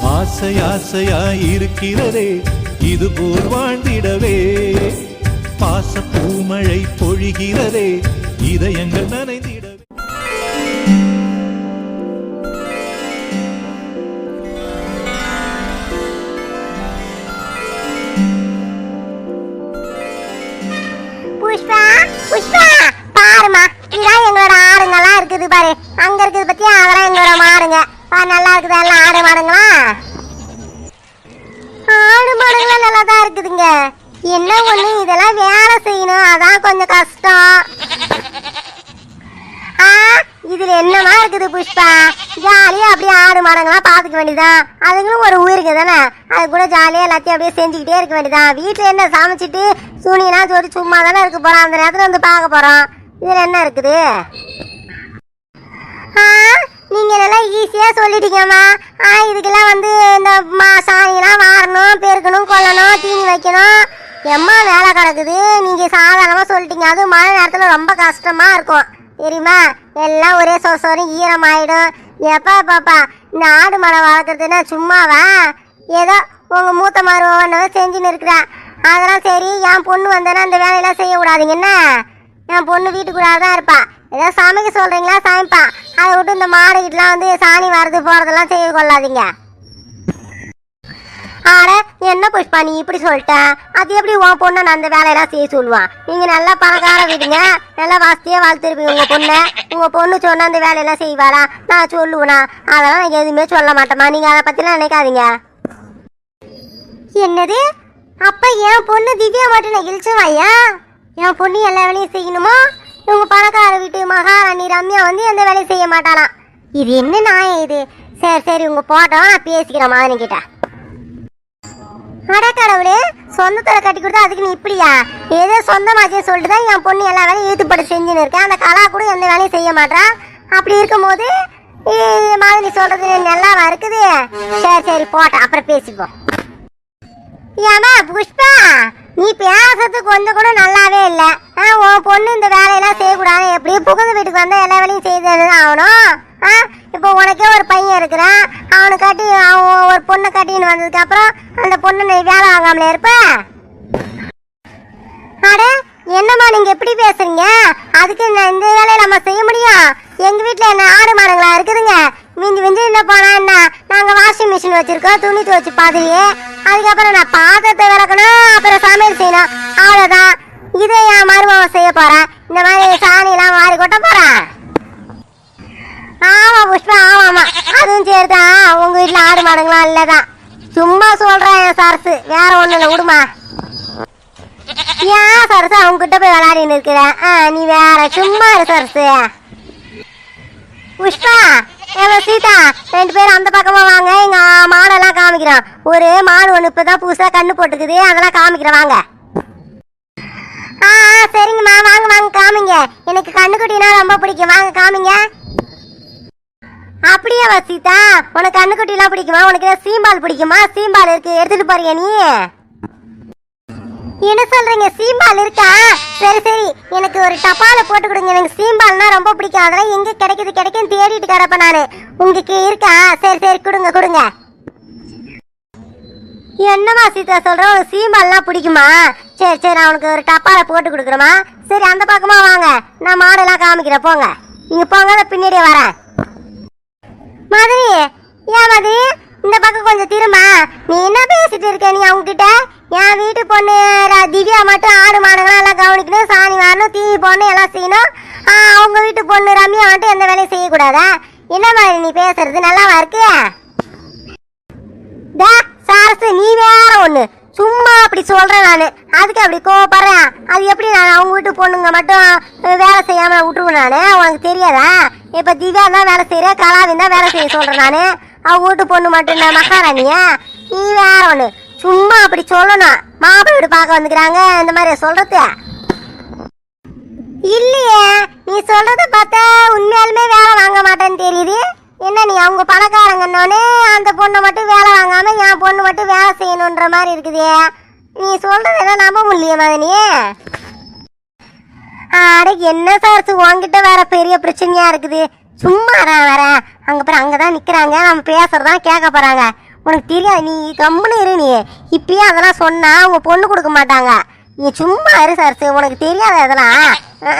ஆசை ஆசையாய் இருக்கிறதே இது போல் வாழ்ந்திடவே. பாச பூமழை பொழிகிறதே இதயங்கள் நனைந்திடவே. புஷ்பா புஷ்பா பாருமா இதான் எங்களோட ஆடுங்கெல்லாம் இருக்குது பாரு. அங்க இருக்குது பத்தியா? அதெல்லாம் எங்களோட மாடுங்க. ஆ நல்லா இருக்குது? எல்லாம் ஆடு மாடுங்களா? ஆடு மாடுங்களாம் நல்லா தான் இருக்குதுங்க. என்ன ஒண்ணு? இதெல்லாம் வேலை செய்யணும். அதான் கொஞ்சம் கஷ்டம். ஆ இதுல என்னமா இருக்குது புஷ்பா? ஜாலியா அப்படியே ஆடு மாடுங்களாம் பாத்துக்க வேண்டியதான் அதுங்களும் ஒரு உயிருக்கு தானே? அது கூட ஜாலியா எல்லாத்தையும் அப்படியே செஞ்சுக்கிட்டே இருக்க வேண்டியதான் வீட்டுல என்ன சமைச்சிட்டு துணியெல்லாம் சொல்லி சும்மா தானே இருக்க போறோம்? அந்த நேரத்துல வந்து பார்க்க போறோம். இதுல என்ன இருக்குது? ஆ நீங்கள் நல்லா ஈஸியாக சொல்லிட்டீங்கம்மா. ஆ இதுக்கெல்லாம் வந்து இந்த மா சாணியெல்லாம் வாரணும் பெருக்கணும் கொல்லணும் தீனி வைக்கணும். எம்மா வேலை கிடக்குது. நீங்கள் சாதாரணமாக சொல்லிட்டீங்க. அதுவும் மழை நேரத்தில் ரொம்ப கஷ்டமாக இருக்கும். தெரியுமா? எல்லாம் ஒரே சொசோரம் ஈரமாயிடும். எப்பா பாப்பா இந்த ஆடு மழை வளர்க்குறதுன்னா சும்மாவா? ஏதோ உங்கள் மூத்த மருவனை செஞ்சுன்னு இருக்கிறேன் அதெல்லாம் சரி என் பொண்ணு வந்தேன்னா இந்த வேலையெல்லாம் செய்யக்கூடாதுங்க. என்ன? என் பொண்ணு வீட்டுக்குள்ளார தான் இருப்பாள் ஏதோ சமைக்க சொல்கிறீங்களா சமைப்பான் அதை விட்டு இந்த மாடுகிட்டலாம் வந்து சாணி வரது போறதெல்லாம் செய்ய கொள்ளாதீங்க. ஆட என்ன புஷ்பா நீ இப்படி சொல்லிட்ட? அது எப்படி உன் பொண்ணை நான் அந்த வேலையெல்லாம் செய்ய சொல்லுவான்? நீங்கள் நல்லா பணக்கார விடுங்க. நல்லா வசதியாக வளர்த்துருப்பீங்க உங்கள் பொண்ணை. உங்கள் பொண்ணு சொன்னால் அந்த வேலையெல்லாம் செய்வாளா? நான் சொல்லுவேனா? அதெல்லாம் நான் எதுவுமே சொல்ல மாட்டேம்மா. நீங்கள் அதை பற்றிலாம் நினைக்காதீங்க. என்னது? அப்ப என் பொண்ணு திவ்யா மட்டும் நான் இழிச்சவாயா என் பொண்ணு எல்லா வேலையும் செய்யணுமா? இவங்க பணக்கார வீட்டு மகாராணி ரம்யா வந்து எந்த வேலையும் செய்ய மாட்டாளாம். இது என்ன நியாயம் இது? சரி சரி உங்க போட்டோம் நான் பேசிக்கிறேன் மாதிரி கிட்ட. அட கடவுளே கட்டி கொடுத்தா அதுக்கு நீ இப்படியா? ஏதோ சொந்தமாச்சே சொல்லிட்டு தான் என் பொண்ணு எல்லா வேலையும் ஈடுபட்டு செஞ்சுன்னு இருக்கேன். அந்த கலா கூட எந்த வேலையும் செய்ய மாட்டான் அப்படி இருக்கும்போது மாதிரி சொல்றது நல்லாவா இருக்குது. சரி சரி போட்டேன் அப்புறம் பேசிப்போம். ஏமா புஷ்பா நீ பேசுறது கொஞ்சம் கூட நல்லாவே இல்ல. ஆ, உன் பொண்ணு இந்த வேலையெல்லாம் செய்யக்கூடாது. எப்படி புகுந்த வீட்டுக்கு வந்தால் எல்லா வேலையும் செய்தது ஆகணும்? ஆ, இப்போ உனக்கே ஒரு பையன் இருக்கிறான். அவனை கட்டி அவன் ஒரு பொண்ணை கட்டின்னு வந்ததுக்கு அப்புறம் அந்த பொண்ணு நீ வேலை வாங்காமலே இருப்ப? அட என்னம்மா நீங்க எப்படி பேசுறீங்க? அதுக்கு இந்த வேலையை நம்ம செய்ய முடியும். எங்க வீட்டில் என்ன ஆடு மாடுங்களா இருக்குதுங்க. மிஞ்சி மிஞ்சி என்ன போனா என்ன வாஷிங் மிஷின் வச்சிருக்கோம் துணி துவச்சு பாதிரியே அதுக்கப்புறம் நான் பாத்திரத்தை விளக்கணும் அப்புறம் சமையல் செய்யணும். அவ்வளோதான் இதை என் மருமகன் செய்ய போறேன் இந்த மாதிரி சாணி மாறி கொட்ட போறேன் ஆமா புஷ்பா ஆமாமா அதுவும் சரிதான் உங்க வீட்டில் ஆடு மாடுங்களாம் இல்லைதான். சும்மா சொல்றேன் என் சரசு. வேற ஒண்ணு இல்லை விடுமா. ஏன் சரசு அவங்க கிட்ட போய் விளையாடின்னு இருக்கிறேன் ஆ, நீ வேற சும்மா இரு சரசு. புஷ்பா ஏவ சீதா ரெண்டு பேரும் அந்த பக்கமா வாங்க எங்க மாடெல்லாம் ஒரு மாடு ஒன்று இப்பதான் புதுசாக கண்ணு போட்டுக்குது. அதெல்லாம் காமிக்கிறேன் வாங்க. ஆ ஆ, சரிங்கம்மா. வாங்க வாங்க காமிங்க. எனக்கு கண்ணுக்குட்டினா ரொம்ப பிடிக்கும். வாங்க காமிங்க. அப்படியே வசிதா? உனக்கு கண்ணுக்குட்டிலாம் பிடிக்குமா? உனக்கு ஏதாவது சீம்பால் பிடிக்குமா? சீம்பால் இருக்கு. எடுத்துட்டு பாருங்க நீ? என்ன சொல்றீங்க? சீம்பால் இருக்கா? சரி சரி. எனக்கு ஒரு டப்பால போட்டு கொடுங்க. எனக்கு சீம்பால்னா ரொம்ப பிடிக்கும். அதெல்லாம் எங்க கிடைக்குது? கிடைக்கும் தேடிட்டு கிடப்பேன் நானு. உங்களுக்கு இருக்கா? சரி சரி. கொடுங்க கொடுங்க. என்னமா சீதா சொல்ற? உனக்கு சீமெல்லாம் பிடிக்குமா? சரி சரி அவனுக்கு ஒரு டப்பால போட்டு கொடுக்குறமா சரி அந்த பக்கமா வாங்க. நான் மாடெல்லாம் காமிக்கிறேன் போங்க. நீங்க போங்க நான் பின்னாடியே வரேன். மதுரி ஏன் மதுரி? இந்த பக்கம் கொஞ்சம் திரும்ப. நீ என்ன பேசிட்டு இருக்க நீ அவங்க கிட்ட என் வீட்டு பொண்ணு திவ்யா மட்டும் ஆடு மாடுங்களாம் எல்லாம் கவனிக்கணும். சாணி வரணும் தீ போடணும் எல்லாம் செய்யணும். அவங்க வீட்டு பொண்ணு ரம்யா மட்டும் எந்த வேலையும் செய்யக்கூடாதா? என்ன மாதிரி நீ பேசுறது? நல்லாவா இருக்கு டா, சரசு நீ வேற ஒண்ணு. சும்மா அப்படி சொல்றேன் நானு. அதுக்கு அப்படி கோவப்படுறேன். அது எப்படி நான் அவங்க வீட்டு பொண்ணுங்க மட்டும் வேலை செய்யாம விட்டுருவேன் நானு? உனக்கு தெரியாதா? இப்ப திவ்யா தான் வேலை செய்யற கலாவின் தான் வேலை செய்ய சொல்றேன் நானு. அவங்க வீட்டு பொண்ணு மட்டும் நான் மகாராணியா? நீ வேற ஒண்ணு. சும்மா அப்படி சொல்லணும். மாப்பிள்ளை வீடு பார்க்க வந்துக்கிறாங்க. இந்த மாதிரி சொல்றது? இல்லையே. நீ சொல்றத பார்த்தா உண்மையாலுமே வேலை வாங்க மாட்டேன்னு தெரியுது. என்ன நீ அவங்க பணக்காரங்கன்னொன்னே அந்த பொண்ணை மட்டும் வேலை வாங்காம என் பொண்ணு மட்டும் வேலை செய்யணுன்ற மாதிரி இருக்குது. நீ சொல்றதெல்லாம் நம்ப முடியல மதனி? அட என்ன சார் உன்கிட்ட வேற பெரிய பிரச்சனையா இருக்குது. சும்மா வரேன் வரேன் அங்க பாரு அங்கதான் நிக்கிறாங்க. நம்ம பேசுறதான் கேட்க போறாங்க. உனக்கு தெரியாது நீ கம்முன்னு இரு நீ. இப்பயே அதெல்லாம் சொன்னா அவங்க பொண்ணு கொடுக்க மாட்டாங்க. நீ சும்மா இரு சார் உனக்கு தெரியாது அதெல்லாம். ஆ.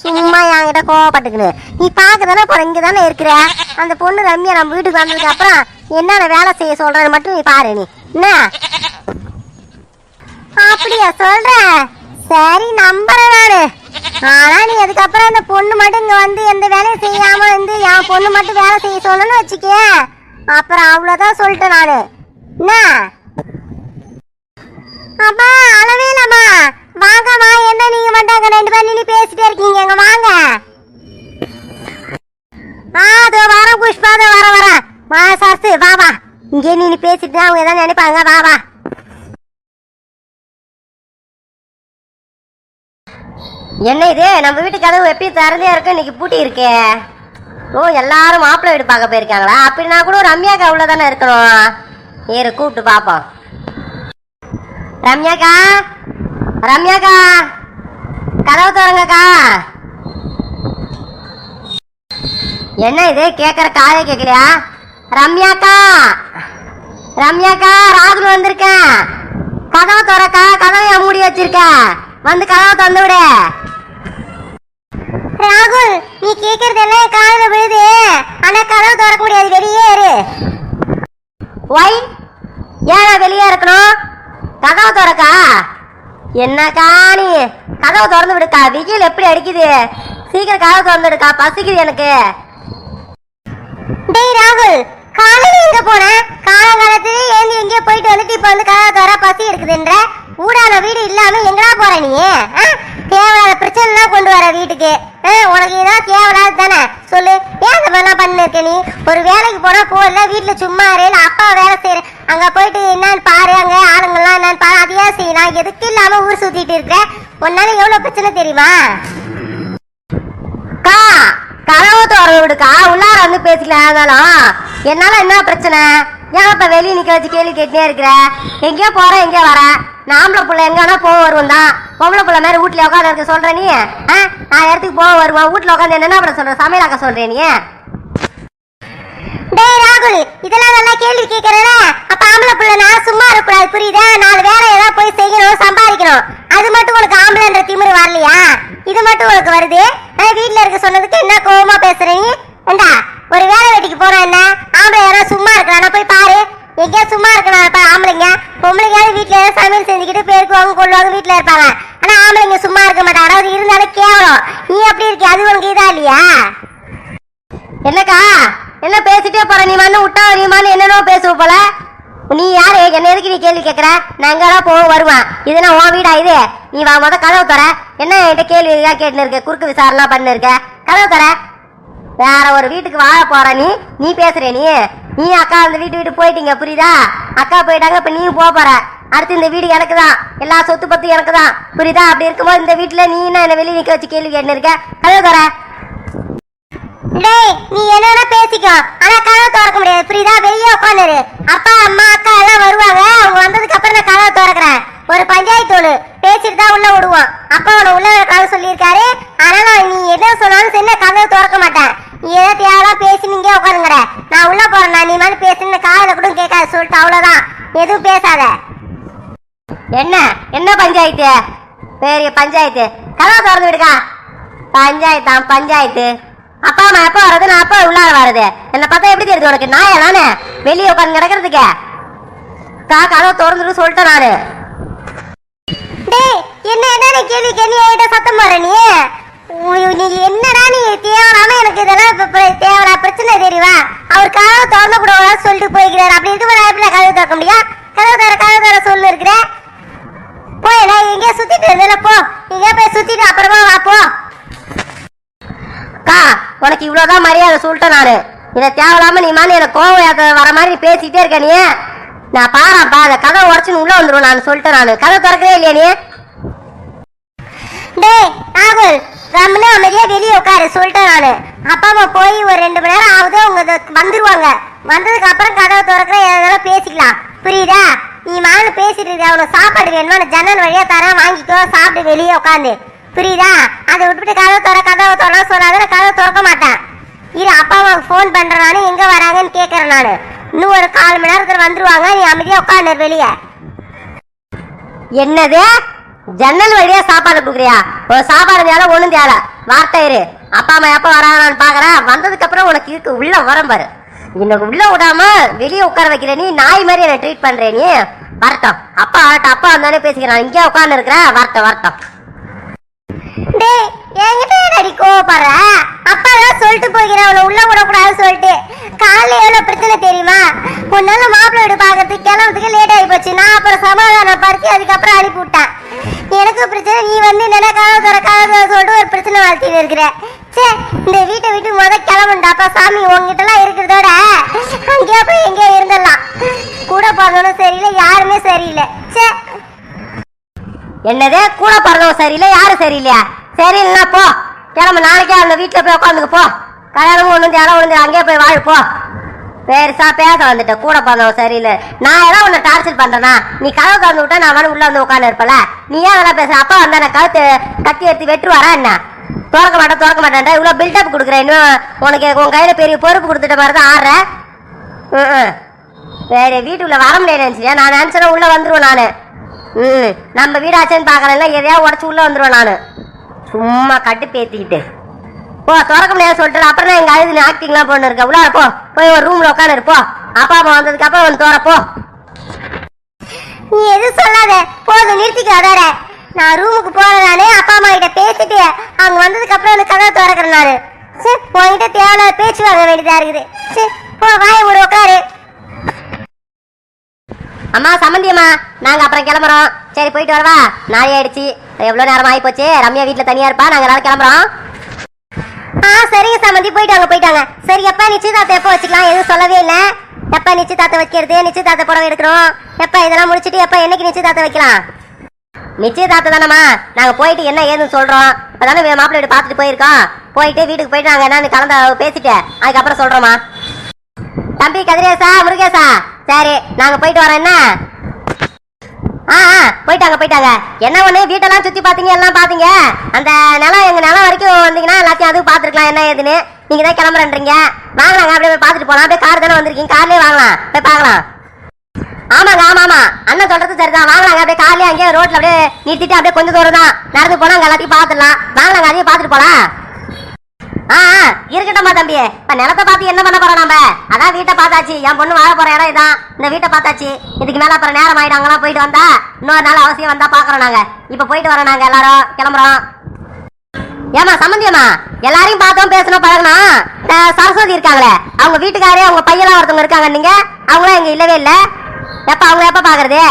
சும்மா என்கிட்ட கோவப்பட்டுக்குன்னு நீ பார்க்க தானே போற தானே இருக்கிற? அந்த பொண்ணு ரம்யா நம்ம வீட்டுக்கு வந்ததுக்கு அப்புறம் என்னென்ன வேலை செய்ய சொல்றேன்னு மட்டும் நீ பாரு நீ. என்ன? அப்படியா சொல்ற? சரி நம்புறேன் நானு. ஆனா நீ அதுக்கப்புறம் அந்த பொண்ணு மட்டும் இங்க வந்து எந்த வேலையும் செய்யாம வந்து என் பொண்ணு மட்டும் வேலை செய்ய சொல்லணும்னு வச்சுக்க. அப்புறம் அவ்வளவுதான் சொல்லிட்டேன் நானு. என்ன? அப்பா அளவே இல்லம்மா. வாங்கம்மா என்ன நீங்க அங்க ரெண்டு பேரும் நின்று பேசிட்டே இருக்கீங்க. எங்க வாங்க. ஆ அது வர புஷ்பா அதோ வர வரேன் வா சாஸ்து வா வா. இங்கே நீ பேசிட்டு அவங்க எதாவது நினைப்பாங்க. வா வா. என்ன இது? நம்ம வீட்டு கதவு எப்பயும் திறந்தே இருக்கு? இன்னைக்கு பூட்டி இருக்கே. ஓ எல்லாரும் மாப்பிள்ளை வீடு பார்க்க போயிருக்காங்களா? அப்படின்னா கூட ரம்யாக்கா உள்ள தானே இருக்கணும். ஏறு கூப்பிட்டு பார்ப்போம் ரம்யாக்கா? ரம்யாக்கா? கதவு திறங்கக்கா என்ன இது? கேட்குற காதை கேட்கலையா ரம்யாக்கா! ரம்யாக்கா ராகுல் வந்திருக்கேன் கதவை திறக்கா கதவை மூடி வச்சிருக்கேன் வந்து கதவை திறந்து விடு. ராகுல் நீ கேக்குறதெல்லாம் காதுல விழுது. ஆனா கதவு திறக்க முடியாது. வெளியே இரு ஒய் ஏன் வெளியே இருக்கணும் கதவு திறக்கா? என்னக்கா நீ? கதவு திறந்து விடுக்கா. விஜயில் எப்படி அடிக்குது? சீக்கிரம் கதவு திறந்து விடுக்கா. பசிக்குது எனக்கு. டேய் ராகுல் காலையில எங்க போன? காலங்காலத்துல ஏந்தி எங்கேயோ போயிட்டு வந்துட்டு இப்ப வந்து கதவை தர பசி இருக்குதுன்ற ஊடான வீடு இல்லாம எங்கடா போற நீ? ஆ? பிரச்சனைலாம் பிரச்சனை கொண்டு வர வீட்டுக்கு. உனக்கு இதான் தேவையில்லாது தானே? சொல்லு. ஏன் அந்த மாதிரிலாம் பண்ணிருக்க நீ? ஒரு வேலைக்கு போனா போகல வீட்டுல சும்மா இரு. அப்பா வேலை செய்யற அங்க போயிட்டு என்னன்னு பாரு அங்க பாரு எதுக்கு இல்லாம ஊர் சுத்திட்டு இருக்க? உன்னால எவ்வளவு பிரச்சனை தெரியுமா? அக்கா கதவு தோற விடுக்கா. உள்ளார வந்து பேசிக்கலாம் என்னால என்ன பிரச்சனை? ஏன் இப்ப வெளியே நிக்க வச்சு கேள்வி கேட்டுனே இருக்கிற? எங்கேயோ போற எங்கேயோ வர. நாம்பளை புள்ள எங்கன்னா போக வருவோம் தான். பொம்பளை பிள்ளை மாதிரி வீட்டுல உட்காந்து இருக்க சொல்ற நீ? நான் இடத்துக்கு போக வருவோம். வீட்டுல உட்காந்து என்ன பண்ண சொல்ற? சமையலாக்க சொல்றேன் நீ? டேய் ராகுல் இதெல்லாம் நல்லா கேள்வி கேட்கறல அப்ப ஆம்பளை பிள்ளை நான் சும்மா இருக்கக்கூடாது. புரியுதா? நாலு வேலை ஏதாவது போய் செய்யணும் சம்பாதிக்கணும் அது மட்டும் உனக்கு ஆம்பளைன்ற திமிரு வரலையா இது மட்டும் உனக்கு வருது? நான் வீட்ல இருக்க சொன்னதுக்கு என்ன கோவமா பேசுற நீ? ஏண்டா ஒரு வேலை வெட்டிக்கு போறோம் என்ன? ஆம்பளை யாரோ சும்மா இருக்கிறானா? போய் பாரு. எங்கேயா சும்மா இருக்கிறான்? ஆம்பளைங்க? பொம்பளைங்க வீட்டுல ஏதாவது சமையல் செஞ்சுக்கிட்டு பேருக்குவாங்க கொள்ளுவாங்க வீட்டுல இருப்பாங்க. ஆனா ஆம்பளைங்க சும்மா இருக்க மாட்டாங்க. அதாவது இருந்தாலும் கேவலம். நீ எப்படி இருக்கிய? அது உனக்கு இதா இல்லையா? என்னக்கா? என்ன பேசிட்டே போற? நீ மண்ணு விட்டா நீ மண்ணு என்னென்னோ பேசுவ போல. நீ யாரு? என்ன எதுக்கு நீ கேள்வி கேட்கற நான் எங்கெல்லாம் போக வருவேன் இது நான் உன் வீடா இது? நீ வா முத கதவு தர என்ன என்கிட்ட கேள்வி எல்லாம் கேட்டுன்னு இருக்க குறுக்கு விசாரணை பண்ணு இருக்க கதவு தர வேற ஒரு வீட்டுக்கு வாழ போற நீ. நீ பேசுற நீ. நீ அக்கா அந்த வீட்டு வீட்டு போயிட்டீங்க புரியுதா? அக்கா போயிட்டாங்க இப்ப நீ போக போற. அடுத்து இந்த வீடு எனக்கு தான். எல்லா சொத்து பத்தும் எனக்கு தான். புரியுதா? அப்படி இருக்கும்போது இந்த வீட்டுல நீ என்ன என்ன வெளியே நிக்க வச்சு கேள்வி கேட்டுன்னு இருக்க கதவு தர டேய் நீ என்னன்னா பேசிக்கோ. ஆனா கதவை திறக்க முடியாது. புரியுதா? வெளியே உட்காந்துரு. அப்பா அம்மா அக்கா எல்லாம் வருவாங்க. அவங்க வந்ததுக்கு அப்புறம் நான் கதவை திறக்கிறேன். ஒரு பஞ்சாயத்து ஒண்ணு. பேசிட்டு தான் உள்ள விடுவோம் அப்பா உன உள்ள கதை சொல்லியிருக்காரு. அதனால நான் நீ என்ன சொன்னாலும் சரி நான் கதவை திறக்க மாட்டேன். நீ ஏதோ தேவையா பேசி நீங்க உட்காருங்கற. நான் உள்ள போறேன். நான் நீ மாதிரி பேசுன்னு காதல கூட கேட்காது சொல்லிட்டு அவ்வளவுதான். எதுவும் பேசாத. என்ன? என்ன பஞ்சாயத்து? பெரிய பஞ்சாயத்து. கதவை திறந்து விடுக்கா. பஞ்சாயத்தான் பஞ்சாயத்து. அப்பா அம்மா வர்றது நான் அப்போ உள்ளார வர்றது. என்ன பார்த்தா எப்படி தெரியுது உனக்கு? நாயா தானே வெளியே உட்காந்து கிடக்கிறதுக்கு கா கதவை திறந்துட்டு சொல்லிட்டேன் நானு. டேய் என்ன என்ன கேள்வி கேள்வி ஆகிட்ட சத்தம் போற நீ? நீ என்னடா நீ தேவராம எனக்கு இதெல்லாம் இப்ப தேவரா பிரச்சனை தெரியுமா அவர் கதவை திறந்து கூட சொல்லிட்டு போய்க்கிறார். அப்படி இருக்கும்போது நான் எப்படி கதவை திறக்க முடியும்? கதவை தர கதவை தர சொல்லு இருக்கிறேன் போய் நான் எங்கேயா சுத்திட்டு இருந்தேன். போ. எங்கேயா போய் சுத்திட்டு அப்புறமா வா போ. உனக்கு இவ்வளோதான் மரியாதை சொல்லிட்டேன் நான். இதை தேவையில்லாம நீ மாதிரி எனக்கு கோவம் வர மாதிரி பேசிட்டே இருக்க நீ. நான் பாறப்பா அந்த கதை உடச்சுன்னு உள்ள வந்துடும் நான் சொல்லிட்டேன் நான். கதை திறக்கவே இல்லையா நீ? டேய் ராகுல் ரம்னு அமைதியாக வெளியே உட்காரு சொல்லிட்டேன் நானு. அப்பா அம்மா போய் ஒரு ரெண்டு மணி நேரம் ஆகுது அவங்க வந்துருவாங்க. வந்ததுக்கு அப்புறம் கதவை திறக்கிற எதாவது பேசிக்கலாம். புரியுதா? நீ மாவு பேசிட்டு இருக்க அவனுக்கு சாப்பாடு வேணுமா? நான் ஜன்னல் வழியா தரேன் வாங்கிக்கோ சாப்பிட்டு வெளியே உட்காந்து. புரியுதா? அதை விட்டுட்டு கதவை திற கதவை திற சொல்லாத நான் கதவை திறக்க மாட்டேன். இரு அப்பா அம்மாவுக்கு ஃபோன் பண்ணுறானு எங்கே வராங்கன்னு கேட்குறேன் நான். இன்னும் ஒரு கால் மணி நேரத்துல வந்துருவாங்க நீ அமைதியாக உட்காந்து வெளியே. என்னது? ஜன்னல் வழியா சாப்பாடு கொடுக்குறியா? ஒரு சாப்பாடு தேவை ஒன்றும் தேவை வார்த்தை இரு. அப்பா அம்மா எப்போ வராங்கன்னு பார்க்குறேன் வந்ததுக்கு அப்புறம் உனக்கு இருக்கு உள்ள உரம் பாரு. இன்னைக்கு உள்ள விடாம வெளியே உட்கார வைக்கிற நீ நாய் மாதிரி என்னை ட்ரீட் பண்ற நீ. வரட்டும் அப்பா வரட்டும் அப்பா வந்தானே பேசிக்கிறேன். இங்கே உட்காந்து இருக்கிறேன் வரட்டும் வரட்டும் டேய் என்கிட்ட அடி கோவப்படுற? அப்பா தான் சொல்லிட்டு போகிறேன் அவளை உள்ள விடக்கூடாதுன்னு சொல்லிட்டு. காலைல எவ்வளவு பிரச்சனை தெரியுமா? உன்னால மாப்பிள்ளை வீடு பார்க்கறதுக்கு கிளம்புறதுக்கு லேட் ஆகி போச்சு. நான் அப்புறம் சமாதானம் பார்த்து அதுக்கப்புறம் அனுப்பி விட்டேன். எனக்கு பிரச்சனை நீ வந்து என்னென்ன காதல் தர காதல் சொல்லிட்டு ஒரு பிரச்சனை வளர்த்தின்னு இருக்கிற. சே இந்த வீட்டை விட்டு முத கிளம்புண்டாப்பா சாமி உங்ககிட்டலாம் இருக்கிறதோட. அங்கேயே போய் எங்கேயோ இருந்துடலாம். கூட பிறந்தவனும் சரியில்லை யாருமே சரியில்லை. சே என்னது? கூட பிறந்தவன் சரியில்லை யாரும் சரியில்லையா? சரியில்லைனா போ. கிளம்ப நாளைக்கே அந்த வீட்டில் போய் உட்காந்துக்கு போ. கல்யாணமும் ஒன்று இடம் ஒன்று அங்கேயே போய் வாழ் போ. பெருசா பேச வந்துட்ட கூட பிறந்தவன் சரியில்லை. நான் ஏதாவது உன்னை டார்ச்சர் பண்றேனா? நீ கதவு திறந்து விட்டா நான் வேணும் உள்ள வந்து உட்காந்து இருப்பல நீ ஏன் அதெல்லாம் பேசுற? அப்பா வந்தா நான் கழுத்து கத்தி எடுத்து வெட்டுவாரா என்ன? திறக்க மாட்டேன் திறக்க மாட்டேன் இவ்வளோ பில்டப் கொடுக்குறேன் இன்னும் உனக்கு உன் கையில பெரிய பொறுப்பு கொடுத்துட்ட மாதிரி தான் ஆடுற. ம் சரி வீட்டுக்குள்ள வர முடியாது நினைச்சியா நான் நினைச்சேன் உள்ள வந்துருவேன் நானு. ம் நம்ம வீடாச்சேன்னு பார்க்கறேன்ல எதையாவது உடச்சு உள்ள வந்துருவேன் நானு. சும்மா கட்டு பேத்திக்கிட்டு. போ திறக்க முடியாது சொல்லிட்டு அப்புறம் எங்கள் அழுது ஆக்டிங்லாம் பண்ணு இருக்க உள்ளார போ. போய் ஒரு ரூம்ல உட்காந்து இருப்போ அப்பா அம்மா வந்ததுக்கு அப்புறம் வந்து தோறப்போ நீ எதுவும் சொல்லாத. போதும் நிறுத்திக்க அதோட. நான் ரூமுக்கு போறேன் நானு அப்பா அம்மா கிட்ட பேசிட்டு அவங்க வந்ததுக்கு அப்புறம் எனக்கு கதவை திறக்கிறேன் நானு. சரி உன்கிட்ட தேவையில்லாத பேச்சு வாங்க வேண்டியதா இருக்குது. சரி போ வாய ஒரு உட்காரு. அம்மா சம்மந்தியம்மா நாங்க அப்புறம் கிளம்புறோம். சரி போயிட்டு வரவா? நாளை ஆயிடுச்சு. எவ்வளோ நேரம் ஆகி போச்சு? ரம்யா வீட்டில் தனியா இருப்பா? நாங்கள் எல்லாரும் கிளம்புறோம். ஆ சரிங்க சம்மந்தி போயிட்டாங்க போயிட்டாங்க சரி எப்போ நிச்சயதார்த்தம் எப்போ வச்சுக்கலாம்? எதுவும் சொல்லவே இல்லை. நிச்சய நிச்சயதார்த்தம் வைக்கிறது? நிச்சயதார்த்த புடவை எடுக்கிறோம். எப்போ இதெல்லாம் முடிச்சிட்டு எப்போ என்னைக்கு நிச்சயதார்த்தம் வைக்கலாம்? நிச்சயதார்த்தம் தானம்மா. நாங்கள் போயிட்டு என்ன ஏதுன்னு சொல்கிறோம் இப்போ தானே மாப்பிள்ளை வீடு பார்த்துட்டு போயிருக்கோம். போயிட்டு வீட்டுக்கு போயிட்டு நாங்கள் என்னன்னு கலந்து பேசிட்டு அதுக்கப்புறம் சொல்கிறோம்மா தம்பி கதிரேசா முருகேசா. சரி நாங்கள் போயிட்டு வரோம் என்ன? ஆ ஆ, போயிட்டாங்க போயிட்டாங்க. என்ன ஒண்ணு? வீட்டெல்லாம் சுத்தி பாத்தீங்க எல்லாம் பாத்தீங்க அந்த நிலம் எங்க நிலம் வரைக்கும் வந்தீங்கன்னா எல்லாத்தையும் அதுவும் பாத்துருக்கலாம் என்ன ஏதுன்னு? நீங்க தான் கிளம்புறேன்றீங்க. வாங்கலாங்க அப்படியே போய் பாத்துட்டு போலாம். அப்படியே கார் தானே வந்திருக்கீங்க. கார்லயே வாங்கலாம். போய் பார்க்கலாம். ஆமாங்க ஆமா ஆமா. அண்ணன் சொல்றது சரிதான். வாங்கலாங்க அப்படியே காலையே அங்கேயே ரோட்ல அப்படியே நிறுத்திட்டு அப்படியே கொஞ்சம் தூரம் தான். நடந்து போனா அங்க எல்லாத்தையும் பாத்துடலாம் வாங்கலாங்க அதையும் பாத்துட்டு போலாம். ஆ ஆ, இருக்கட்டும்மா தம்பி. இப்ப நிலத்தை பார்த்து என்ன பண்ண போறோம் நம்ம அதான் வீட்டை பார்த்தாச்சு. என் பொண்ணு வாழ போற இடம் இதான். இந்த வீட்டை பார்த்தாச்சு. இதுக்கு மேல அப்புறம் நேரம் ஆயிடும். அங்கெல்லாம் போயிட்டு வந்தா இன்னொரு நாள் அவசியம் வந்தா பாக்குறோம் நாங்க. இப்ப போயிட்டு வரோம் நாங்க எல்லாரும். கிளம்புறோம். ஏமா சம்பந்தியம்மா எல்லாரையும் பார்த்தோம் பேசணும் பழகணும் சரஸ்வதி இருக்காங்களே அவங்க வீட்டுக்காரே அவங்க பையெல்லாம் ஒருத்தவங்க இருக்காங்க. நீங்க அவங்களும் இங்க இல்லவே இல்லை. எப்ப அவங்க எப்ப பாக்குறது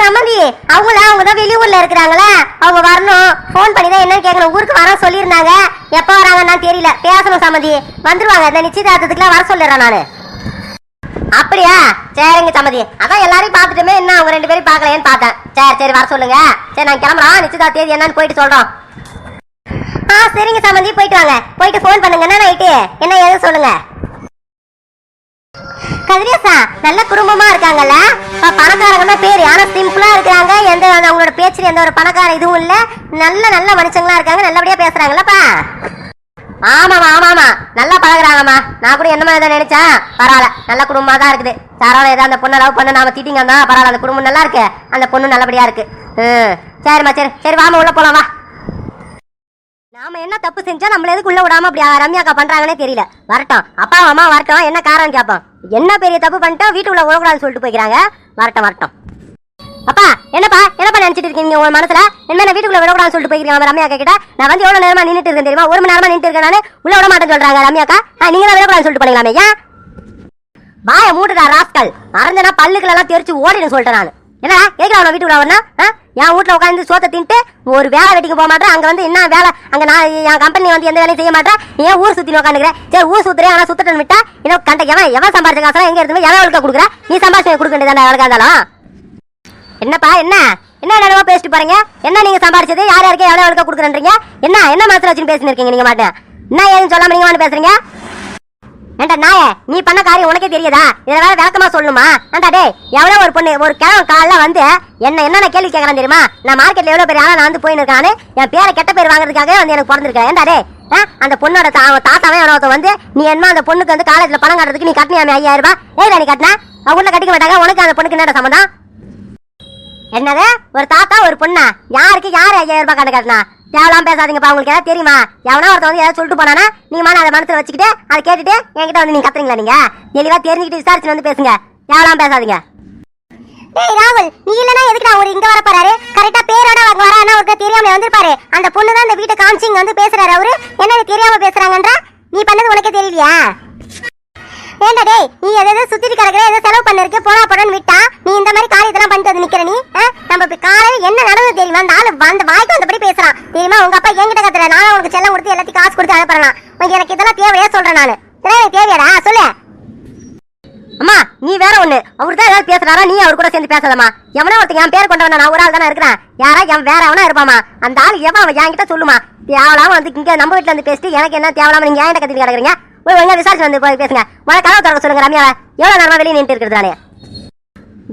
சமந்தி அவங்கள அவங்க தான் வெளியூர்ல இருக்கிறாங்களே? அவங்க வரணும். ஃபோன் பண்ணி தான் என்னன்னு கேட்கணும் ஊருக்கு வர சொல்லியிருந்தாங்க. எப்போ வராங்கன்னு தெரியல. பேசணும் சமந்தி. வந்துருவாங்க. இந்த நிச்சயதார்த்தத்துக்குலாம் வர சொல்லிடுறேன் நான். அப்படியா? சரிங்க சம்மதி அதான் எல்லாரையும் பார்த்துட்டுமே என்ன அவங்க ரெண்டு பேரும் பார்க்கலையேன்னு பார்த்தேன். சரி சரி வர சொல்லுங்க. சரி நான் கிளம்புறோம் நிச்சயதா தேதி என்னன்னு போயிட்டு சொல்றோம். ஆ சரிங்க சம்மந்தி போயிட்டு வாங்க. போயிட்டு ஃபோன் பண்ணுங்க. என்ன நைட்டு என்ன ஏதுன்னு சொல்லுங்க. கதிரேசா நல்ல குடும்பமா இருக்காங்கல்ல? பணக்காரங்கன்னா பணக்காரங்க பேரு ஆனா சிம்பிளா இருக்காங்க எந்த அவங்களோட பேச்சுல எந்த ஒரு பணக்கார இதுவும் இல்ல. நல்ல நல்ல மனுஷங்களா இருக்காங்க. நல்லபடியா பேசுறாங்கல்லப்பா. ஆமாமா ஆமாமா நல்லா பழகுறாங்கம்மா. நான் கூட என்ன மாதிரி நினைச்சேன் பரவாயில்ல. நல்ல குடும்பமா தான் இருக்குது. சாரோட ஏதோ அந்த பொண்ணை லவ் பண்ண நாம திட்டிங்க தான் பரவாயில்ல. அந்த குடும்பம் நல்லா இருக்கு. அந்த பொண்ணு நல்லபடியா இருக்கு. ம். சரிம்மா சரி. சரி வாமா உள்ள போலாம் வா. நாம என்ன தப்பு செஞ்சா நம்மள எதுக்கு உள்ள விடாம அப்படி ரம்யாக்கா பண்றாங்கன்னே தெரியல. வரட்டும். அப்பா அம்மா வரட்டும். என்ன காரணம் கேட்போம். என்ன பெரிய தப்பு பண்ணிட்டோம்? வீட்டுக்குள்ள விடக்கூடாதுன்னு சொல்லிட்டு போய்க்கிறாங்க. வரட்டும் வரட்டும். அப்பா என்னப்பா? என்னப்பா நினைச்சிட்டு இருக்கீங்க உங்க மனசுல? என்ன வீட்டுக்குள்ள விடக்கூடாதுன்னு சொல்லிட்டு போய்க்கிறீங்க? ரம்யா கிட்ட. நான் வந்து எவ்வளவு நேரமா நின்றுட்டு இருக்கேன் தெரியுமா? ஒரு மணி நேரமா நின்றுட்டு இருக்கேன் உள்ள விட மாட்டேன்னு சொல்றாங்க ரம்யாக்கா. நீங்க தான் விடக்கூடாதுன்னு சொல்லிட்டு போனீங்களாமே? ஏன்? வாய மூட்டுடா ராஸ்கல். மறந்தனா பல்லுக்கள் எல்லாம் தெரிச்சு ஓடினு சொல்லிட்டேன் நான். என்ன எதுக்கு அவனை வீட்டுக்குள்ள வரணும் ஆ? என் வீட்டில் உட்காந்து சோத்தை தின்ட்டு ஒரு வேலை வெட்டிக்கு போக மாட்டேன். அங்கே வந்து என்ன வேலை? அங்கே நான் என் கம்பெனி வந்து எந்த வேலையும் செய்ய மாட்டேன். ஏன் ஊர் சுற்றி உட்காந்துக்கிறேன் சரி ஊர் சுத்துறேன் ஆனால் சுத்தட்டன் விட்டா இன்னும் கண்ட எவன் எவன் சம்பாரிச்ச காசெல்லாம் எங்க இருந்து எவன் அவளுக்கு கொடுக்குற? நீ சம்பாரிச்சு கொடுக்க வேண்டியதானே அவளுக்கு இருந்தாலும். என்னப்பா என்ன? என்ன நிலவா பேசிட்டு பாருங்க என்ன நீங்க சம்பாரிச்சது? யார் யாருக்கு எவ்வளோ அவளுக்கு கொடுக்குறேன்றீங்க? என்ன என்ன மனசுல வச்சுன்னு பேசிட்டு இருக்கீங்க மாட்டேன் என்ன ஏதுன்னு சொல்லாமல் நீங்கள் வந்து பேசுறீங்க? ஏண்டா நாய நீ பண்ண காரியம் உனக்கே தெரியுதா? இதை வேற விளக்கமா சொல்லணுமா? ஏண்டா டே எவ்வளவு ஒரு பொண்ணு ஒரு கிழவன் காலைல வந்து என்ன என்னென்ன கேள்வி கேட்கறான் தெரியுமா? நான் மார்க்கெட்ல எவ்வளவு பெரிய ஆளா நான் வந்து போயின்னு இருக்கானு என் பேரை கெட்ட பேர் வாங்குறதுக்காக வந்து எனக்கு பிறந்திருக்கேன் ஏண்டா டே ஆ? அந்த பொண்ணோட தா தாத்தாவே அவனொருத்த வந்து நீ என்ன அந்த பொண்ணுக்கு வந்து காலேஜ்ல பணம் கட்டுறதுக்கு நீ கட்டினியாமே ஐயாயிரம் ரூபாய். ஏதா நீ கட்டின? அவங்க கட்டிக்க மாட்டாங்க. உனக்கு அந்த பொண்ணுக்கு என்னடா சம்மந்தம்? என்னது? ஒரு தாத்தா ஒரு பொண்ணா? யாருக்கு யாரு ஐயாயிரம் ரூபாய் கணக்கு கட்டினா? தேவலாம் பேசாதீங்கப்பா. உங்களுக்கு ஏதாவது தெரியுமா? எவனா ஒருத்தன் வந்து ஏதாவது சொல்லிட்டு போனானா நீங்க மாதிரி அதை மனசுல வச்சுக்கிட்டு அதை கேட்டுட்டு என்கிட்ட வந்து நீங்க கத்துறீங்களா நீங்க? தெளிவா தெரிஞ்சுக்கிட்டு விசாரிச்சு வந்து பேசுங்க. தேவலாம் பேசாதீங்க. டேய் ராகுல் நீ இல்லனா எதுக்கு அவர் இங்க வர போறாரு? கரெக்டா பேரோட அவங்க வரானா அவருக்கு தெரியாம வந்திருப்பாரு. அந்த பொண்ணு தான் இந்த வீட்டை காமிச்சு இங்க வந்து பேசுறாரு அவரு. என்ன தெரியாம பேசுறாங்கன்ற? நீ பண்ணது உனக்கே தெரியலையா? ஏண்டா டேய் நீ எதை சுத்திட்டு கிடக்குற ஏதோ செலவு பண்ணிருக்கு போனா போடன்னு விட்டா நீ இந்த மாதிரி காரியத்தெல்லாம் பண்ணிட்டு வந்து நிக்கிற நீ நம்ம இப்ப காலையில என்ன நடந்தது தெரியுமா? அந்த ஆளு வந்த வாய்க்கு வந்தபடி பேசுறான். தெரியுமா? உங்க அப்பா என்கிட்ட கத்துற நானும் உனக்கு செல்லம் கொடுத்து எல்லாத்தையும் காசு கொடுத்து அனுப்புறேன். உனக்கு எனக்கு இதெல்லாம் தேவையா சொல்றேன் நானு. தேவையாடா? சொல்லு. அம்மா நீ வேற ஒண்ணு. அவர் தான் ஏதாவது பேசுறாரா? நீ அவர் கூட சேர்ந்து பேசலாமா? எவனோ ஒருத்தன் என் பேர் கொண்டவன? நான் ஒரு ஆள் தானே இருக்கிறேன். யாரா? என் வேற அவனா இருப்பாமா? அந்த ஆள் எவன்? அவன் என்கிட்ட சொல்லுமா. தேவலாம வந்து இங்க நம்ம வீட்டுல வந்து பேசிட்டு எனக்கு என்ன தேவலாம நீங்க என்கிட்ட கத்திட்டு கிடக்குறீங்க? போய் ஒழுங்கா விசாரிச்சு வந்து போய் பேசுங்க. உன கதவு திறக்க சொல்லுங்க ரம்யாவை. எவ்வளவு நேரமா வெளியே நின்று இருக்கிறது நானே?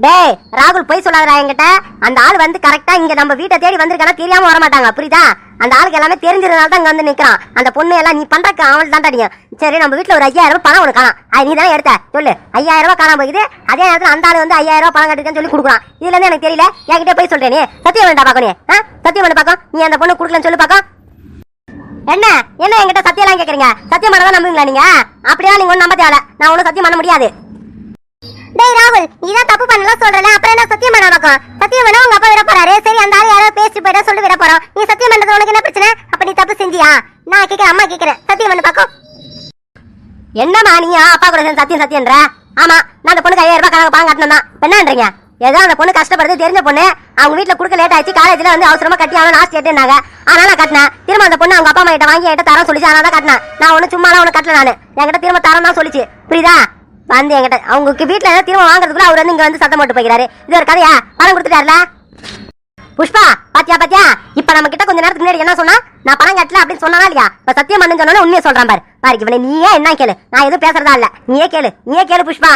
டேய் ராகுல் போய் சொல்லாதடா என்கிட்ட. அந்த ஆள் வந்து கரெக்டா இங்க நம்ம வீட்டை தேடி வந்திருக்கானா தெரியாம வர மாட்டாங்க புரியுதா? அந்த ஆளுக்கு எல்லாமே தெரிஞ்சதுனால தான் இங்க வந்து நிக்கிறான். அந்த பொண்ணு எல்லாம் நீ பண்ற அவள் தான் சரி நம்ம வீட்டுல ஒரு ஐயாயிரம் ரூபாய் பணம் உனக்கு காணும். அது நீ தானே எடுத்த? சொல்லு. ஐயாயிரம் ரூபாய் காணாம போகுது. அதே நேரத்துல அந்த ஆள் வந்து ஐயாயிரம் ரூபாய் பணம் கட்டுக்கன்னு சொல்லி கொடுக்குறான். இதுல இருந்து எனக்கு தெரியல. என்கிட்ட போய் சொல்றேன் நீ. சத்தியம் வேண்டாம் பாக்கணும் சத்தியம் பண்ண பாக்கம் நீ அந்த பொண்ணு கொடுக்கலன்னு சொல்லி பாக்கம் என்ன? என்ன என்கிட்ட சத்தியம் எல்லாம் கேக்குறீங்க? சத்தியம் பண்ணதான் நம்புவீங்களா நீங்க? அப்படியா நீங்க ஒன்னும் நம்ப தேவை நான் ஒன்னும் சத்தியம் பண்ண முடியாது. டேய் ராகுல் நீதான் தப்பு பண்ணலாம் சொல்றல அப்புறம் என்ன சத்தியம் பண்ண பக்கம் சத்தியம் பண்ண உங்க அப்பா விட போறாரு. சரி அந்த ஆள் யாரோ பேசிட்டு போயிட்டா சொல்லி விட போறோம். நீ சத்தியம் பண்றது உனக்கு என்ன பிரச்சனை? அப்ப நீ தப்பு செஞ்சியா? நான் கேக்குறேன் அம்மா கேக்குறேன். சத்தியம் பண்ண பாக்கம் என்னம்மா நீங்க அப்பா கூட சத்தியம் சத்தியன்ற ஆமா நான் அந்த பொண்ணுக்கு ஐயாயிரம் ரூபாய் கணக்கு பணம் கட்டணும் தான் என்னன்றீங்க? ஏதோ அந்த பொண்ணு கஷ்டப்படுறது தெரிஞ்ச பொண்ணு அவங்க வீட்டுல கொடுக்க லேட் ஆயிடுச்சு காலேஜ்ல வந்து அவசரமா கட்டி அவன் லாஸ்ட் கேட்டுனாங்க அதனால நான் கட்டினேன். திரும்ப அந்த பொண்ணு அவங்க அப்பா அம்மா கிட்ட வாங்கி என்கிட்ட தரம் சொல்லிச்சு அதனால தான் கட்டினேன். நான் ஒண்ணு சும்மா ஒண்ணு கட்டல நானு. என்கிட்ட திரும்ப தரம் தான் சொல்லிச்சு. புரியுதா? வந்து என்கிட்ட அவங்க வீட்டுல ஏதாவது திரும்ப வாங்குறதுக்குள்ள அவர் வந்து இங்க வந்து சத்தம் போட்டு போய்க்கிறாரு. இது ஒரு கதையா? பணம் கொடுத்துட்டாருல? புஷ்பா பாத்தியா பாத்தியா? இப்ப நம்ம கிட்ட கொஞ்ச நேரத்துக்கு முன்னாடி என்ன சொன்னா? நான் பணம் கட்டல அப்படின்னு சொன்னா இல்லையா? இப்ப சத்தியம் பண்ணு சொன்னாலும் உண்மையை சொல்றான் பாரு. பாரு இவனை நீயே என்ன கேளு? நான் எதுவும் பேசுறதா இல்ல. நீயே கேளு. நீயே கேளு புஷ்பா.